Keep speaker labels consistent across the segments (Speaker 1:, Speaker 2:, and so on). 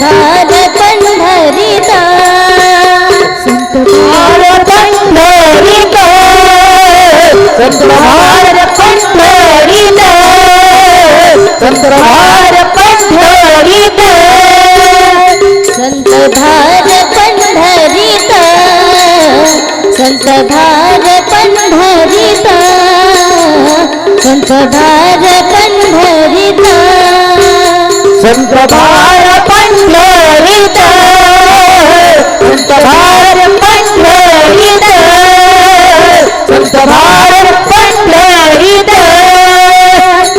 Speaker 1: संत भार पंढरीचा
Speaker 2: संत पंढरीत संत भार पंढरीत
Speaker 1: संत भार पंढरीचा संत भार संत भार
Speaker 2: भार पंढरीत संत भार पंढरीत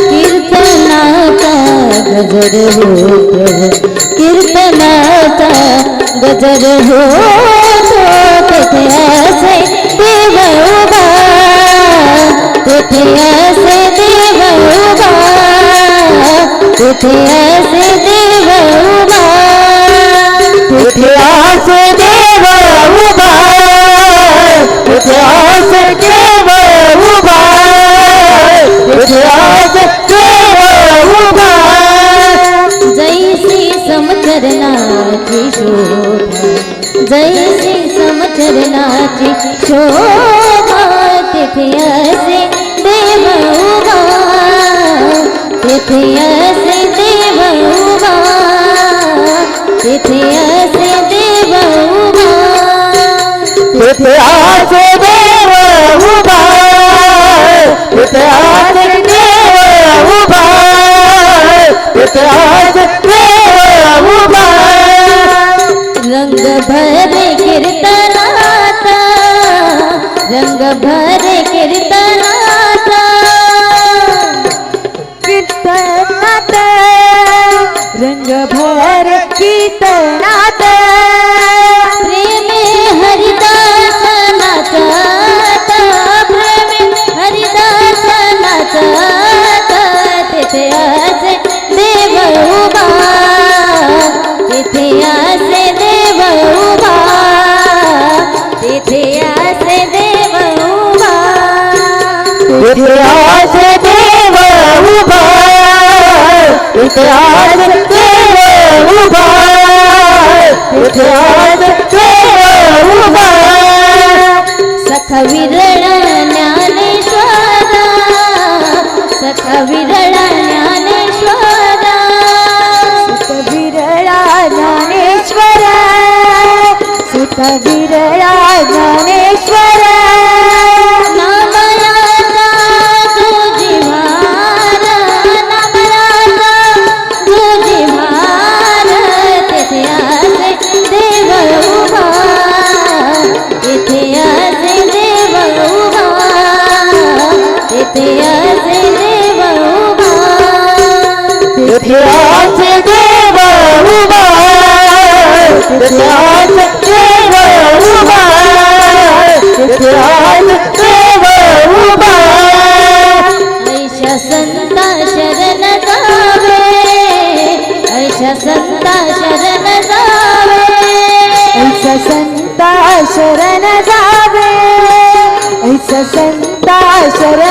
Speaker 1: कीर्तनाचा गजर गजर होतो तेथे असे देव तेथे देव शोभा जैसी समचरणाची शोभा तेथे असे देव उभा भरे कीर्तना
Speaker 3: कीर्तन रंग भर कीर्तनात
Speaker 1: तिथे देव उभा तिथे देव उभा विरळ ज्ञानेश्वरा विरळ ज्ञानेश्वरा
Speaker 3: विरळा सुत विरळा
Speaker 1: संता शरण जावे
Speaker 3: ऐसा संता शरण जावे ऐसा संता शरण